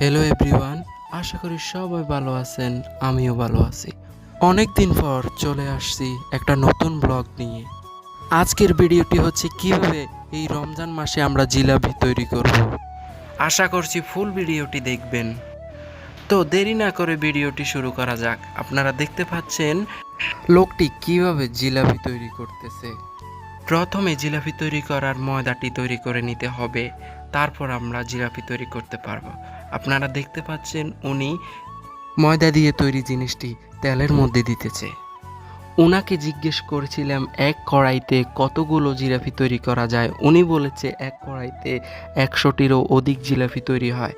Hello everyone আশা করি সবাই ভালো আছেন, আমিও ভালো আছি। অনেক দিন পর চলে আসছি একটা নতুন ব্লগ নিয়ে। আজকের ভিডিওটি হচ্ছে কীভাবে এই রমজান মাসে আমরা জিলাপি তৈরি করব। আশা করছি ফুল ভিডিওটি দেখবেন। তো দেরি না করে ভিডিওটি শুরু করা যাক। আপনারা দেখতে পাচ্ছেন, লোকটি কীভাবে জিলাপি তৈরি করতেছে। প্রথমে জিলাপি তৈরি করার ময়দাটি তৈরি করে নিতে হবে। তারপর আমরা জিলাপি তৈরি করতে পারব। আপনারা দেখতে পাচ্ছেন উনি ময়দা দিয়ে তৈরি জিনিসটি তেলের মধ্যে দিতেছে। ওনাকে জিজ্ঞেস করেছিলাম, এক কড়াইতে কতগুলো জিলাপি তৈরি করা যায়? উনি বলেছে, এক কড়াইতে একশোটিরও অধিক জিলাপি তৈরি হয়।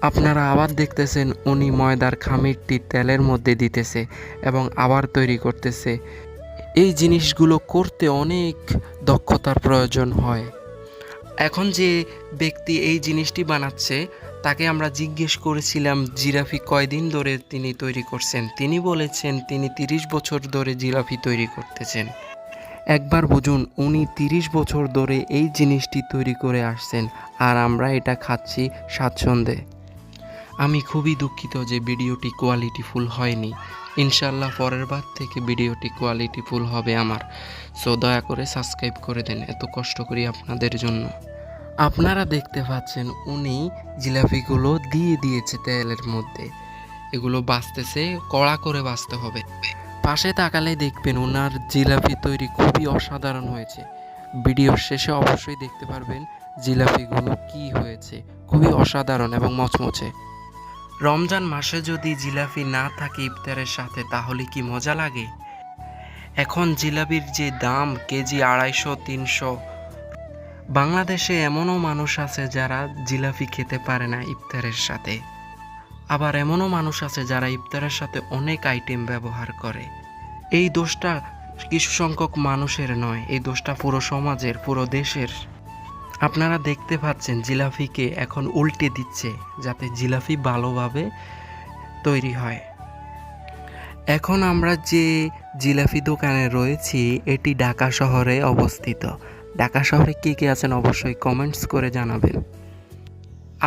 আপনারা আবার দেখতেছেন উনি ময়দার খামিরটি তেলের মধ্যে দিতেছে এবং আবার তৈরি করতেছে। এই জিনিসগুলো করতে অনেক দক্ষতার প্রয়োজন হয়। এখন যে ব্যক্তি এই জিনিসটি বানাচ্ছে, তাকে আমরা জিজ্ঞেস করেছিলাম, জিরাফি কয়দিন ধরে তিনি তৈরি করছেন? তিনি বলেছেন, তিনি তিরিশ বছর ধরে জিরাফি তৈরি করতেছেন। একবার বুঝুন, উনি তিরিশ বছর ধরে এই জিনিসটি তৈরি করে আসছেন, আর আমরা এটা খাচ্ছি স্বাচ্ছন্দ্যে। আমি খুবই দুঃখিত যে ভিডিওটি কোয়ালিটিফুল হয়নি। ইনশাল্লাহ পরের বার থেকে ভিডিওটি কোয়ালিটিফুল হবে আমার। সো দয়া করে সাবস্ক্রাইব করে দেন এত কষ্ট করি আপনাদের জন্য। আপনারা দেখতে পাচ্ছেন উনি জিলাপিগুলো দিয়ে দিয়েছে তেলের মধ্যে। এগুলো বাঁচতেছে, কড়া করে বাঁচতে হবে। পাশে তাকালে দেখবেন ওনার জিলাপি তৈরি খুবই অসাধারণ হয়েছে। ভিডিওর শেষে অবশ্যই দেখতে পারবেন জিলাপিগুলো কি হয়েছে। খুবই অসাধারণ এবং মচমচে। রমজান মাসে যদি জিলাপি না থাকে ইফতারের সাথে, তাহলে কি মজা লাগে? এখন জিলাপির যে দাম, কেজি আড়াইশো, তিনশো। বাংলাদেশে এমনও মানুষ আছে যারা জিলাপি খেতে পারে না ইফতারের সাথে। আবার এমনও মানুষ আছে যারা ইফতারের সাথে অনেক আইটেম ব্যবহার করে। এই দোষটা কিছু সংখ্যক মানুষের নয়, এই দোষটা পুরো সমাজের, পুরো দেশের। আপনারা দেখতে পাচ্ছেন জিলাফিকে এখন উল্টে দিচ্ছে যাতে জিলাফি ভালোভাবে তৈরি হয়। এখন আমরা যে জিলাপি দোকানে রয়েছি, এটি ঢাকা শহরে অবস্থিত। ঢাকা শহরে কে কে আছেন অবশ্যই কমেন্টস করে জানাবেন।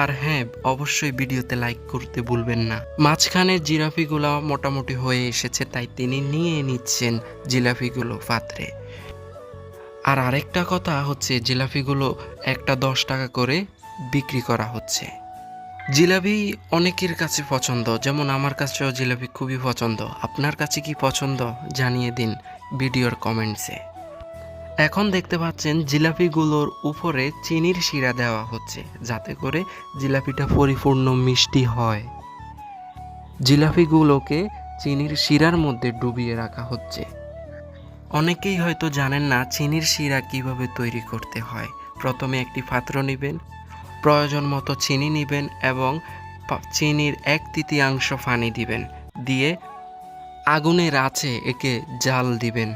আর হ্যাঁ অবশ্যই ভিডিওতে লাইক করতে ভুলবেন না। মাঝখানের জিলাপিগুলো মোটামুটি হয়ে এসেছে, তাই তিনি নিয়ে নিচ্ছেন জিলাপিগুলো পাত্রে। আর আরেকটা কথা হচ্ছে, জিলাপিগুলো একটা দশ টাকা করে বিক্রি করা হচ্ছে। জিলাপি অনেকের কাছে পছন্দ, যেমন আমার কাছেও জিলাপি খুবই পছন্দ। আপনার কাছে কি পছন্দ? জানিয়ে দিন ভিডিওর কমেন্টসে। এখন দেখতে পাচ্ছেন, জিলাপিগুলোর উপরে চিনির শিরা দেওয়া হচ্ছে, যাতে করে জিলাপিটা পরিপূর্ণ মিষ্টি হয়। জিলাপিগুলোকে চিনির শিরার মধ্যে ডুবিয়ে রাখা হচ্ছে। অনেকেই হয়তো জানেন না চিনির শিরা কীভাবে তৈরি করতে হয়। প্রথমে একটি পাত্র নেবেন, প্রয়োজন মতো চিনি নেবেন এবং চিনির এক তৃতীয়াংশ পানি দিবেন। দিয়ে আগুনের আছে একে জাল দিবেন।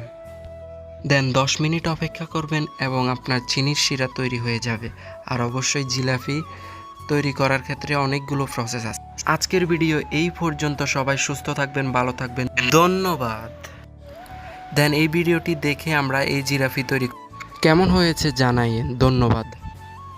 দেন দশ মিনিট অপেক্ষা করবেন এবং আপনার চিনির শিরা তৈরি হয়ে যাবে। আর অবশ্যই জিলাপি তৈরি করার ক্ষেত্রে অনেকগুলো প্রসেস আছে। আজকের ভিডিও এই পর্যন্ত। সবাই সুস্থ থাকবেন, ভালো থাকবেন। ধন্যবাদ। দেন এই ভিডিওটি দেখে আমরা এই জিরাফি তৈরি কেমন হয়েছে জানাইয়েন ধন্যবাদ।